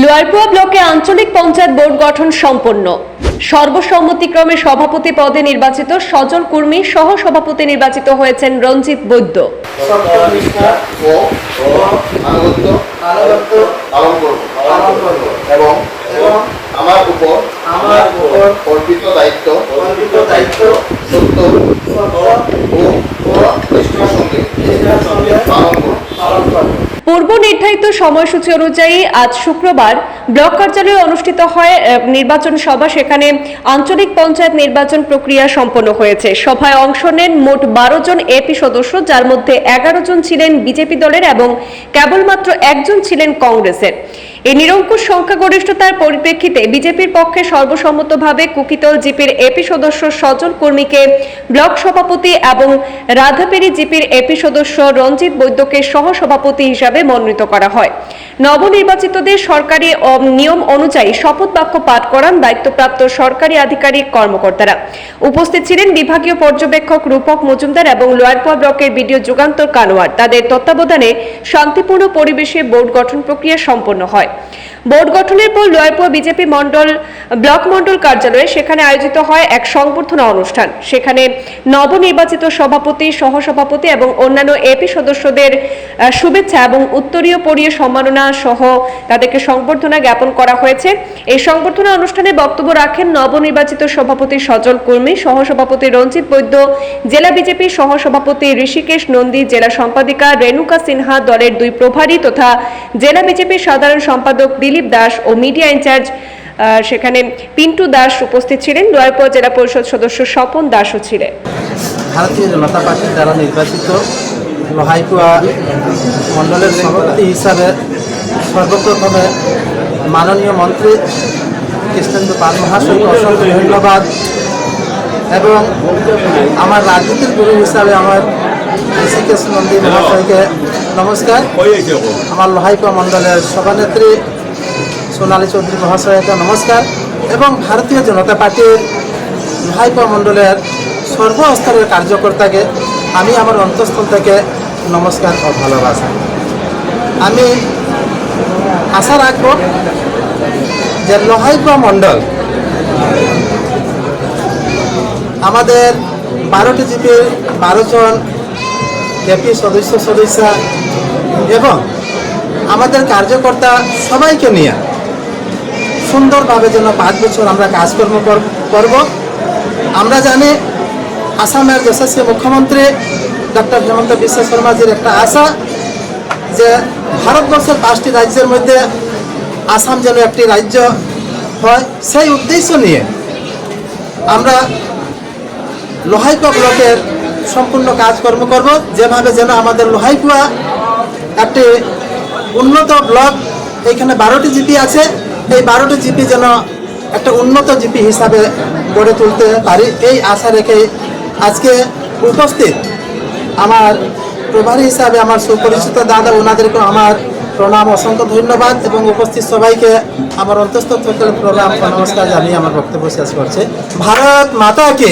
লোয়ারপুয়া ব্লকে আঞ্চলিক পঞ্চায়েত বোর্ড গঠন সম্পন্ন। সর্বসম্মতিক্রমে সভাপতি পদে নির্বাচিত সজল কুর্মী সহ সভাপতি নির্বাচিত হয়েছেন রঞ্জিত বৈদ্য। আমার উপর আমার উপর অর্পিত দায়িত্ব অর্পিত দায়িত্ব নির্ধারিত সময়সূচি অনুযায়ী আজ শুক্রবার ব্লক কার্যালয়ে অনুষ্ঠিত হয় নির্বাচন সভা। সেখানে আঞ্চলিক পঞ্চায়েত নির্বাচন প্রক্রিয়া সম্পন্ন হয়েছে। সভায় অংশ নেন মোট বারো জন এপি সদস্য, যার মধ্যে এগারো জন ছিলেন বিজেপি দলের এবং কেবলমাত্র একজন ছিলেন কংগ্রেসের। এই নিরঙ্কুশ সংখ্যাগরিষ্ঠতার পরিপ্রেক্ষিতে বিজেপির পক্ষে সর্বসম্মতভাবে কুকিতল জিপির এপি সদস্য সজল কর্মীকে ব্লক সভাপতি এবং রাধাপেরি জিপির এপি সদস্য রঞ্জিত বৈদ্যকে সহসভাপতি হিসাবে মনোনীত করা হয়। নবনির্বাচিতদের সরকারি নিয়ম অনুযায়ী শপথ বাক্য পাঠ করান দায়িত্বপ্রাপ্ত সরকারি আধিকারিক কর্মকর্তারা। উপস্থিত ছিলেন বিভাগীয় পর্যবেক্ষক রূপক মজুমদার এবং লোয়ারপোয়া ব্লকের বিডিও যুগান্তর কানোয়ার। তাদের তত্ত্বাবধানে শান্তিপূর্ণ পরিবেশে বোর্ড গঠন প্রক্রিয়া সম্পন্ন হয়। বোর্ড গঠনের পর লোয়ারপুর বিজেপি মণ্ডল ব্লক মণ্ডল কার্যালয়ে সেখানে আয়োজিত হয় এক সংবর্ধনা অনুষ্ঠান। সেখানে নবনির্বাচিত সভাপতি, সহসভাপতি এবং অন্যান্য এপি সদস্যদের শুভেচ্ছা এবং উত্তরীয় পরীয় সম্মাননা সহ তাদেরকে সংবর্ধনা জ্ঞাপন করা হয়েছে। এই সংবর্ধনা অনুষ্ঠানে বক্তব্য রাখেন নবনির্বাচিত সভাপতি সজল কর্মী, সহসভাপতি রঞ্জিত বৈদ্য, জেলা বিজেপি সহসভাপতি ঋষিকেশ নন্দী, জেলা সম্পাদিকা রেণুকা সিনহা, দলের দুই প্রভারী তথা জেলা বিজেপির সাধারণ সম্পাদক দিলীপ দাস ও মিডিয়া ইনচার্জ সেখানে পিন্টু দাস উপস্থিত ছিলেন। লোয়ারপুর জেলা পরিষদ সদস্য স্বপন দাসও ছিলেন। ভারতীয় জনতা পার্টির দ্বারা নির্বাচিত লোহাইকুয়া মণ্ডলের সভাপতি হিসাবে সর্বপ্রথমে মাননীয় মন্ত্রী কৃষ্ণেন্দু পাল মহাশয়কে অসংখ্য ধন্যবাদ এবং আমার রাজনীতির গুরু হিসাবে আমার ঋষিকেশ নন্দী মহাশয়কে নমস্কার। আমার লোহাইকুয়া মণ্ডলের সভানেত্রী সোনালী চৌধুরী মহাশয়কে নমস্কার। এবং ভারতীয় জনতা পার্টির লোহাইকুয়া মণ্ডলের সর্বস্তরের কার্যকর্তাকে আমি আমার অন্তঃস্থল থেকে নমস্কার ও ভালোবাসা। আমি আশা রাখব যে লোহাইকুয়া মণ্ডল আমাদের বারোটি জিপির বারো জন এপি সদস্য, সদস্যা এবং আমাদের কার্যকর্তা সবাইকে নিয়ে সুন্দরভাবে যেন পাঁচ বছর আমরা কাজকর্ম কর- করব। আমরা জানি আসামের যশস্বী মুখ্যমন্ত্রী ডক্টর হেমন্ত বিশ্ব শর্মাজির একটা আশা যে ভারতবর্ষের পাঁচটি রাজ্যের মধ্যে আসাম যেন একটি রাজ্য হয়। সেই উদ্দেশ্য নিয়ে আমরা লোহাইকুয়া ব্লকের সম্পূর্ণ কাজকর্ম করব। যেভাবে যেন আমাদের লোহাইকুয়া একটি উন্নত ব্লক, এখানে বারোটি জিপি আছে। এই বারোটি জিপি যেন একটা উন্নত জিপি হিসাবে গড়ে তুলতে পারি, এই আশা রেখে আজকে উপস্থিত আমার প্রভারী হিসাবে আমার সুপরিচিত দাদা, ওনাদেরকে আমার প্রণাম, অসংখ্য ধন্যবাদ এবং উপস্থিত সবাইকে আমার অন্তঃস্থ প্রণাম, নমস্কার জানিয়ে আমার বক্তব্য শেষ করছে। ভারত মাতা কে